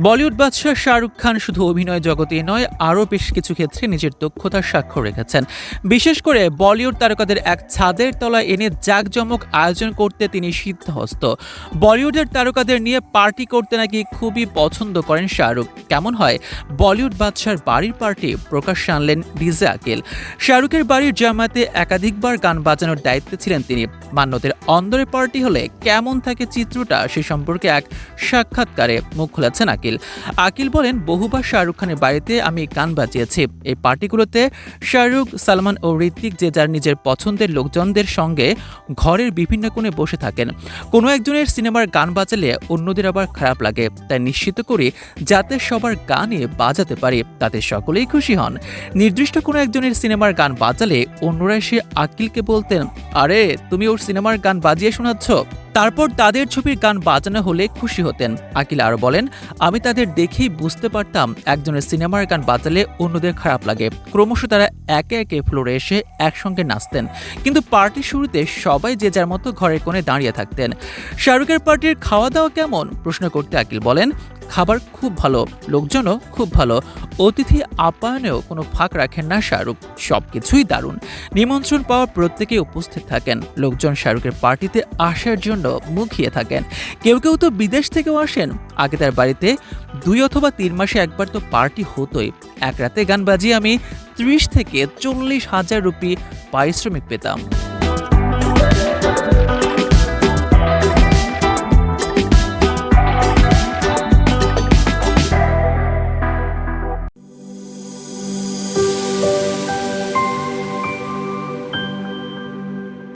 বলিউড বাদশাহ শাহরুখ খান শুধু অভিনয় জগতে নয়, আরও বেশ কিছু ক্ষেত্রে নিজের দক্ষতার স্বাক্ষর রেখেছেন। বিশেষ করে বলিউড তারকাদের এক ছাদের তলায় এনে জাঁকজমক আয়োজন করতে তিনি সিদ্ধহস্ত। বলিউডের তারকাদের নিয়ে পার্টি করতে নাকি খুবই পছন্দ করেন শাহরুখ। কেমন হয়? বলিউড বাদশার বাড়ির পার্টি প্রকাশ্যে আনলেন ডিজে আকিল। শাহরুখের বাড়ির জামাতে একাধিকবার গান বাজানোর দায়িত্বে ছিলেন তিনি। মান্যতের অন্দরে পার্টি হলে কেমন থাকে চিত্রটা সে সম্পর্কে এক সাক্ষাৎকারে মুখ খুলেছেন আকিল। আকিল। আকিল বলেন, বহুবার শাহরুখ খানের বাড়িতে আমি গান বাজিয়েছি। এই পার্টিগুলোতে শাহরুখ, সালমান ও ঋত্বিক যে যার নিজের পছন্দের লোকজনদের সঙ্গে ঘরের বিভিন্ন কোণে বসে থাকেন। কোনো একজনের সিনেমার গান বাজালে অন্যদের আবার খারাপ লাগে। তাই নিশ্চিত করি, যাতে সবার গানে বাজাতে পারি, তাতে সকলেই খুশি হন। নির্দিষ্ট কোনো একজনের সিনেমার গান বাজালে অন্যরা এসে আকিলকে বলতেন, আরে, তুমি ওর সিনেমার গান বাজিয়ে শোনাচ্ছ? তারপর তাদের ছবির গান বাজানো হলে খুশি হতেন। আকিল আরও বলেন, আমি তাদের দেখেই বুঝতে পারতাম একজনের সিনেমার গান বাজালে অন্যদের খারাপ লাগে। ক্রমশ তারা একে একে ফ্লোরে এসে একসঙ্গে নাচতেন। কিন্তু পার্টি শুরুতে সবাই যে যার মতো ঘরের কোণে দাঁড়িয়ে থাকতেন। শাহরুখের পার্টির খাওয়া দাওয়া কেমন? প্রশ্ন করতে আকিল বলেন খাবার খুব ভালো, লোকজনও খুব ভালো, অতিথি আপ্যায়নেও কোনো ফাঁক রাখেন না শাহরুখ। সবকিছুই দারুণ। নিমন্ত্রণ পাওয়া প্রত্যেকেই উপস্থিত থাকেন। লোকজন শাহরুখের পার্টিতে আসার জন্য মুখিয়ে থাকেন। কেউ কেউ তো বিদেশ থেকেও আসেন। আগে তার বাড়িতে দুই অথবা তিন মাসে একবার তো পার্টি হতোই। এক রাতে গান বাজিয়ে আমি ত্রিশ থেকে চল্লিশ হাজার রুপি পারিশ্রমিক পেতাম।